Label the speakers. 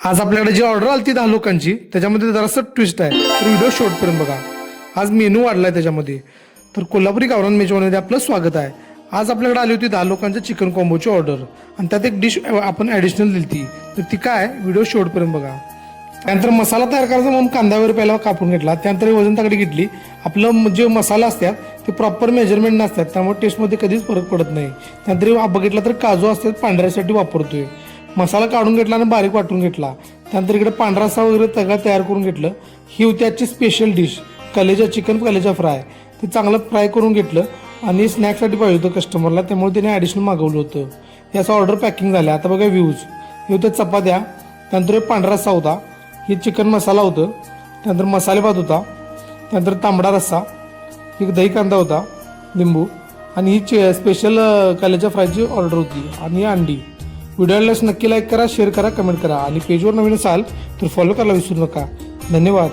Speaker 1: आज आपल्याकडे जी ऑर्डर आली ती दहा लोकांची त्याच्यामध्ये जरासं ट्विस्ट आहे. तर व्हिडिओ शॉर्टपर्यंत बघा. आज मेनू वाढलाय त्याच्यामध्ये. तर कोल्हापुरी गावरान मेजवानीमध्ये आपलं स्वागत आहे. आज आपल्याकडे आली होती दहा लोकांच्या चिकन कॉम्बोची ऑर्डर आणि त्यात एक डिश आपण ॲडिशनल दिली ती. तर ती काय? व्हिडिओ शॉर्टपर्यंत बघा. त्यानंतर मसाला तयार करायचा म्हणून कांद्यावर पहिला कापून घेतला. त्यानंतर वजन ताकडी घेतली. आपलं जे मसाला असतात ते प्रॉपर मेजरमेंट नसतात. त्यामुळे टेस्टमध्ये कधीच फरक पडत नाही. त्यानंतर बघितलं तर काजू असतात पांढऱ्यासाठी वापरतोय. मसाला काढून घेतला आणि बारीक वाटून घेतला. त्यानंतर इकडे पांढरा रस्सा वगैरे तगा तयार करून घेतलं. ही होती आजची स्पेशल डिश कलेजा चिकन कलेजा फ्राय ते चांगलं फ्राय करून घेतलं आणि स्नॅक्ससाठी पाहिजे होतं कस्टमरला त्यामुळे त्याने ॲडिशनल मागवलं होतं. हे असं ऑर्डर पॅकिंग झालं. आता बघा व्ह्यूज हे होत्या चपात्या. त्यानंतर हे पांढरा रस्सा होता. हे चिकन मसाला होतं. त्यानंतर मसाले भात होता. त्यानंतर तांबडा रस्सा. एक दही कांदा होता. लिंबू. आणि ही चे स्पेशल कलेजा फ्रायची ऑर्डर होती. आणि ही अंडी. व्हिडिओला नक्की लाईक करा शेअर करा कमेंट करा. आणि पेजवर नवीन असाल तर फॉलो करायला विसरू नका. धन्यवाद.